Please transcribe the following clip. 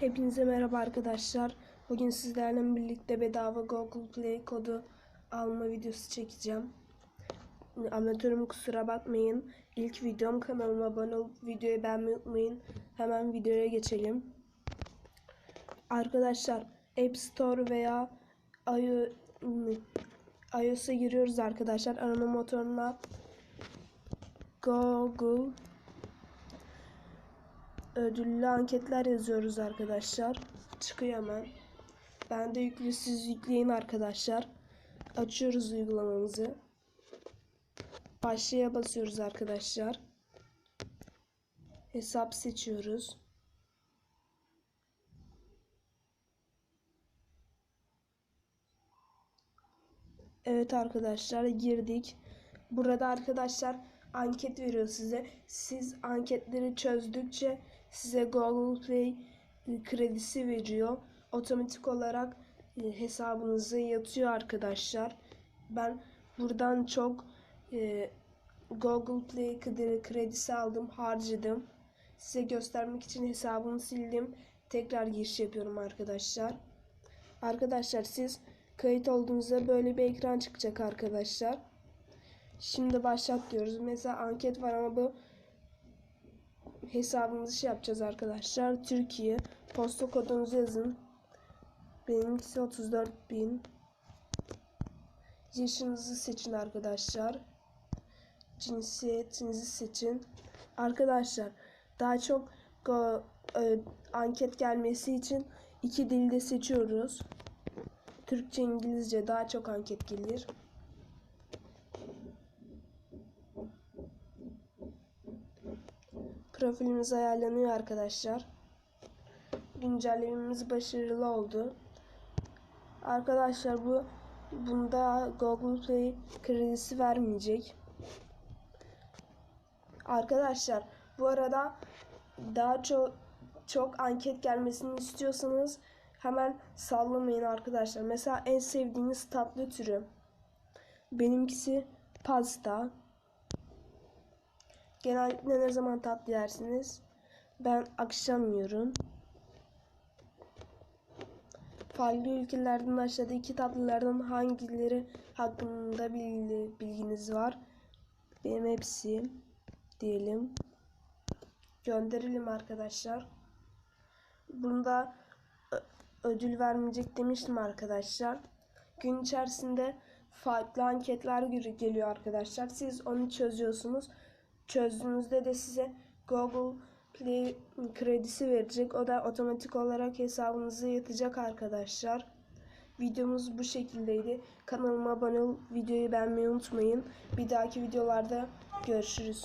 Hepinize merhaba arkadaşlar. Bugün sizlerle birlikte bedava Google Play kodu alma videosu çekeceğim. Amatörüm kusura bakmayın. İlk videom kanalıma abone olup videoyu beğenmeyi unutmayın. Hemen videoya geçelim. Arkadaşlar App Store veya iO- iOS'a giriyoruz arkadaşlar. Arama motoruna Google ödüllü anketler yazıyoruz arkadaşlar. Çıkıyor hemen. Ben de yüklü siz yükleyin arkadaşlar. Açıyoruz uygulamamızı. Başlaya basıyoruz arkadaşlar. Hesap seçiyoruz. Evet arkadaşlar girdik. Burada arkadaşlar anket veriyor size. Siz anketleri çözdükçe size Google Play kredisi veriyor. Otomatik olarak e, hesabınıza yatıyor arkadaşlar. Ben buradan çok e, Google Play kredi- kredisi aldım, harcadım. Size göstermek için hesabımı sildim. Tekrar giriş yapıyorum arkadaşlar. Arkadaşlar siz kayıt olduğunuzda böyle bir ekran çıkacak arkadaşlar. Şimdi başlat diyoruz. Mesela anket var ama bu hesabımızı şey yapacağız arkadaşlar. Türkiye. Posta kodunuzu yazın. Benimkisi 34.000. Yaşınızı seçin arkadaşlar. Cinsiyetinizi seçin. Arkadaşlar daha çok go- e, anket gelmesi için iki dilde seçiyoruz. Türkçe, İngilizce daha çok anket gelir. Profilimiz ayarlanıyor arkadaşlar. Güncellememiz başarılı oldu. Arkadaşlar bu bunda Google Play kredisi vermeyecek. Arkadaşlar bu arada daha çok çok anket gelmesini istiyorsanız hemen sallamayın arkadaşlar. Mesela en sevdiğiniz tatlı türü. Benimkisi pasta. Genellikle ne zaman tatlı yersiniz? Ben akşam yiyorum. Farklı ülkelerden aşağıdaki tatlılardan hangileri hakkında bilgi, bilginiz var? Benim hepsi diyelim. Gönderelim arkadaşlar. Bunda ödül vermeyecek demiştim arkadaşlar. Gün içerisinde farklı anketler gel- geliyor arkadaşlar. Siz onu çözüyorsunuz. Çözdüğünüzde de size Google Play kredisi verecek. O da otomatik olarak hesabınıza yatacak arkadaşlar. Videomuz bu şekildeydi. Kanalıma abone olup videoyu beğenmeyi unutmayın. Bir dahaki videolarda görüşürüz.